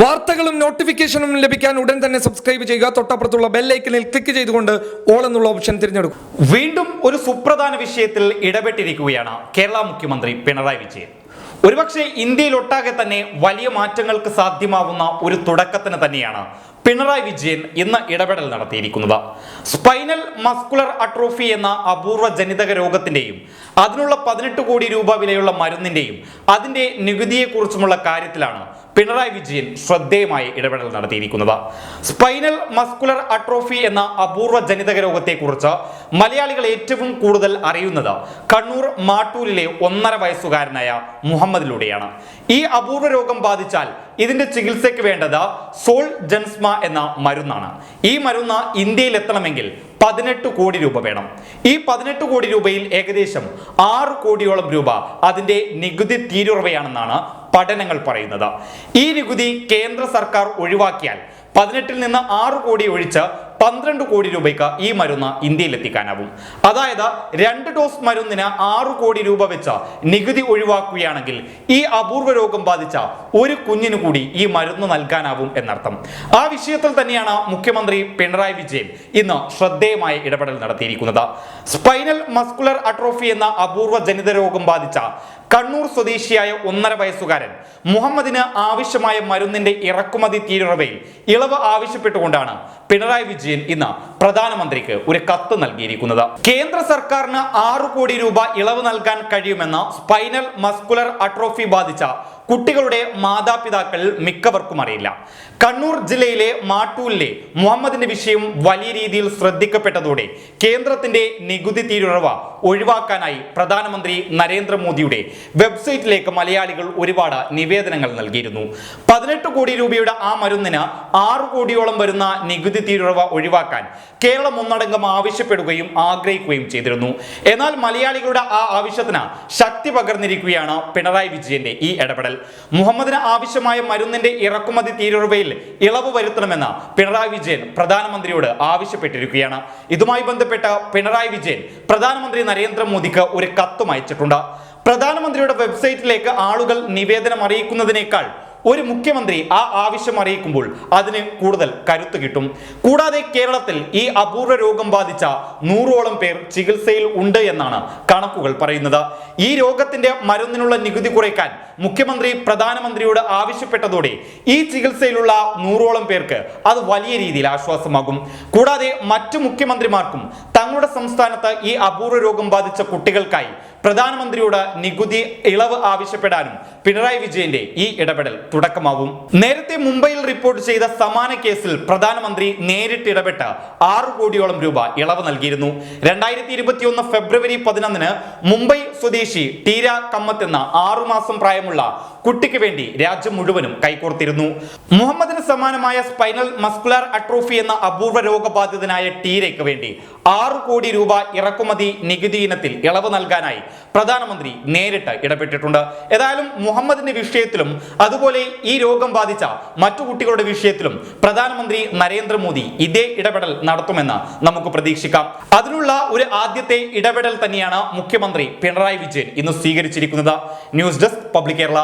വാർത്തകളും നോട്ടിഫിക്കേഷനും ലഭിക്കാൻ ഉടൻ തന്നെ സബ്സ്ക്രൈബ് ചെയ്യുക. തൊട്ടപ്പുറത്തുള്ള ബെല്ലൈക്കനിൽ ക്ലിക്ക് ചെയ്തുകൊണ്ട് ഓൾ എന്നുള്ള ഓപ്ഷൻ തിരഞ്ഞെടുക്കും. വീണ്ടും ഒരു സുപ്രധാന വിഷയത്തിൽ ഇടപെട്ടിരിക്കുകയാണ് കേരള മുഖ്യമന്ത്രി പിണറായി വിജയൻ. ഒരുപക്ഷെ ഇന്ത്യയിലൊട്ടാകെ തന്നെ വലിയ മാറ്റങ്ങൾക്ക് സാധ്യമാവുന്ന ഒരു തുടക്കത്തിന് തന്നെയാണ് പിണറായി വിജയൻ ഇന്ന് ഇടപെടൽ നടത്തിയിരിക്കുന്നത്. സ്പൈനൽ മസ്കുലർ അട്രോഫി എന്ന അപൂർവ ജനിതക രോഗത്തിന്റെയും അതിനുള്ള പതിനെട്ട് കോടി രൂപ വിലയുള്ള മരുന്നിന്റെയും അതിന്റെ നികുതിയെക്കുറിച്ചുമുള്ള കാര്യത്തിലാണ് പിണറായി വിജയൻ ശ്രദ്ധേയമായ ഇടപെടൽ നടത്തിയിരിക്കുന്നത്. സ്പൈനൽ മസ്കുലർ അട്രോഫി എന്ന അപൂർവ ജനിതക രോഗത്തെക്കുറിച്ച് മലയാളികൾ ഏറ്റവും കൂടുതൽ അറിയുന്നത് കണ്ണൂർ മാട്ടൂരിലെ ഒന്നര വയസ്സുകാരനായ മുഹമ്മദിലൂടെയാണ്. ഈ അപൂർവ രോഗം ബാധിച്ചാൽ ഇതിന്റെ ചികിത്സയ്ക്ക് വേണ്ടത് സോൾ ജൻസ്മ എന്ന മരുന്നാണ്. ഈ മരുന്ന് ഇന്ത്യയിൽ എത്തണമെങ്കിൽ പതിനെട്ട് കോടി രൂപ വേണം. ഈ പതിനെട്ട് കോടി രൂപയിൽ ഏകദേശം ആറ് കോടിയോളം രൂപ അതിന്റെ നികുതി തീരുറവയാണെന്നാണ് പഠനങ്ങൾ പറയുന്നത്. ഈ നികുതി കേന്ദ്ര സർക്കാർ ഒഴിവാക്കിയാൽ പതിനെട്ടിൽ നിന്ന് ആറ് കോടി ഒഴിച്ച് പന്ത്രണ്ട് കോടി രൂപയ്ക്ക് ഈ മരുന്ന് ഇന്ത്യയിൽ എത്തിക്കാനാവും അതായത് രണ്ട് ഡോസ് മരുന്നിന് ആറു കോടി രൂപ വെച്ച് നികുതി ഒഴിവാക്കുകയാണെങ്കിൽ ഈ അപൂർവ രോഗം ബാധിച്ച ഒരു കുഞ്ഞിന് കൂടി ഈ മരുന്ന് നൽകാനാവും എന്നർത്ഥം. ആ വിഷയത്തിൽ തന്നെയാണ് മുഖ്യമന്ത്രി പിണറായി വിജയൻ ഇന്ന് ശ്രദ്ധേയമായ ഇടപെടൽ നടത്തിയിരിക്കുന്നത്. സ്പൈനൽ മസ്കുലർ അട്രോഫി എന്ന അപൂർവ ജനിത രോഗം ബാധിച്ച കണ്ണൂർ സ്വദേശിയായ ഒന്നര വയസ്സുകാരൻ മുഹമ്മദിന് ആവശ്യമായ മരുന്നിന്റെ ഇറക്കുമതി തീരുറവയിൽ ഇളവ് ആവശ്യപ്പെട്ടുകൊണ്ടാണ് പിണറായി വിജയൻ ഇന്ന് പ്രധാനമന്ത്രിക്ക് ഒരു കത്ത് നൽകിയിരിക്കുന്നത്. കേന്ദ്ര സർക്കാരിന് ആറു കോടി രൂപ ഇളവ് നൽകാൻ കഴിയുമെന്ന സ്പൈനൽ മസ്കുലർ അട്രോഫി ബാധിച്ച കുട്ടികളുടെ മാതാപിതാക്കൾ മിക്കവർക്കും അറിയില്ല. കണ്ണൂർ ജില്ലയിലെ മാട്ടൂലിലെ മുഹമ്മദിന്റെ വിഷയം വലിയ രീതിയിൽ ശ്രദ്ധിക്കപ്പെട്ടതോടെ കേന്ദ്രത്തിന്റെ നികുതി തീരുറവ ഒഴിവാക്കാനായി പ്രധാനമന്ത്രി നരേന്ദ്രമോദിയുടെ വെബ്സൈറ്റിലേക്ക് മലയാളികൾ ഒരുപാട് നിവേദനങ്ങൾ നൽകിയിരുന്നു. പതിനെട്ട് കോടി രൂപയുടെ ആ മരുന്നിന് ആറ് കോടിയോളം വരുന്ന നികുതി തീരുറവ ഒഴിവാക്കാൻ കേരളം ഒന്നടങ്കം ആവശ്യപ്പെടുകയും ആഗ്രഹിക്കുകയും ചെയ്തിരുന്നു. എന്നാൽ മലയാളികളുടെ ആ ആവശ്യത്തിന് ശക്തി പകർന്നിരിക്കുകയാണ് പിണറായി വിജയന്റെ ഈ ഇടപെടൽ. മുഹമ്മദിന് ആവശ്യമായ മരുന്നിന്റെ ഇറക്കുമതി തീരുവയിൽ ഇളവ് വരുത്തണമെന്ന് പിണറായി വിജയൻ പ്രധാനമന്ത്രിയോട് ആവശ്യപ്പെട്ടിരിക്കുകയാണ്. ഇതുമായി ബന്ധപ്പെട്ട പിണറായി വിജയൻ പ്രധാനമന്ത്രി നരേന്ദ്രമോദിക്ക് ഒരു കത്തും അയച്ചിട്ടുണ്ട്. പ്രധാനമന്ത്രിയുടെ വെബ്സൈറ്റിലേക്ക് ആളുകൾ നിവേദനം അറിയിക്കുന്നതിനേക്കാൾ ഒരു മുഖ്യമന്ത്രി ആ ആവശ്യം അറിയിക്കുമ്പോൾ അതിന് കൂടുതൽ കരുത്ത് കിട്ടും. കൂടാതെ കേരളത്തിൽ ഈ അപൂർവ രോഗം ബാധിച്ച നൂറോളം പേർ ചികിത്സയിൽ ഉണ്ട് എന്നാണ് കണക്കുകൾ പറയുന്നത്. ഈ രോഗത്തിന്റെ മരുന്നിനുള്ള നികുതി കുറയ്ക്കാൻ മുഖ്യമന്ത്രി പ്രധാനമന്ത്രിയോട് ആവശ്യപ്പെട്ടതോടെ ഈ ചികിത്സയിലുള്ള നൂറോളം പേർക്ക് അത് വലിയ രീതിയിൽ ആശ്വാസമാകും. കൂടാതെ മറ്റു മുഖ്യമന്ത്രിമാർക്കും തങ്ങളുടെ സംസ്ഥാനത്ത് ഈ അപൂർവ രോഗം ബാധിച്ച കുട്ടികൾക്കായി പ്രധാനമന്ത്രിയോട് നികുതി ഇളവ് ആവശ്യപ്പെടാനും പിണറായി വിജയന്റെ ഈ ഇടപെടൽ തുടക്കമാവും. നേരത്തെ മുംബൈയിൽ റിപ്പോർട്ട് ചെയ്ത സമാന കേസിൽ പ്രധാനമന്ത്രി നേരിട്ട് ഇടപെട്ട് ആറു കോടിയോളം രൂപ ഇളവ് നൽകിയിരുന്നു. രണ്ടായിരത്തി ഇരുപത്തിയൊന്ന് ഫെബ്രുവരി പതിനൊന്നിന് മുംബൈ സ്വദേശി ടീര കമ്മത്ത് എന്ന ആറുമാസം പ്രായമുള്ള കുട്ടിക്ക് വേണ്ടി രാജ്യം മുഴുവനും കൈകോർത്തിരുന്നു. മുഹമ്മദിന് സമാനമായ സ്പൈനൽ മസ്കുലർ അട്രോഫി എന്ന അപൂർവ രോഗബാധിതനായ ടീരയ്ക്ക് വേണ്ടി ആറു കോടി രൂപ ഇറക്കുമതി നികുതി ഇനത്തിൽ ഇളവ് നൽകാനായി പ്രധാനമന്ത്രി നേരിട്ട് ഇടപെട്ടിട്ടുണ്ട്. ഏതായാലും മുഹമ്മദിന്റെ വിഷയത്തിലും അതുപോലെ ഈ രോഗം ബാധിച്ച മറ്റു കുട്ടികളുടെ വിഷയത്തിലും പ്രധാനമന്ത്രി നരേന്ദ്രമോദി ഇതേ ഇടപെടൽ നടത്തുമെന്ന് നമുക്ക് പ്രതീക്ഷിക്കാം. അതിനുള്ള ഒരു ആദ്യത്തെ ഇടപെടൽ തന്നെയാണ് മുഖ്യമന്ത്രി പിണറായി വിജയൻ ഇന്ന് സ്വീകരിച്ചിരിക്കുന്നത്. News desk public Kerala.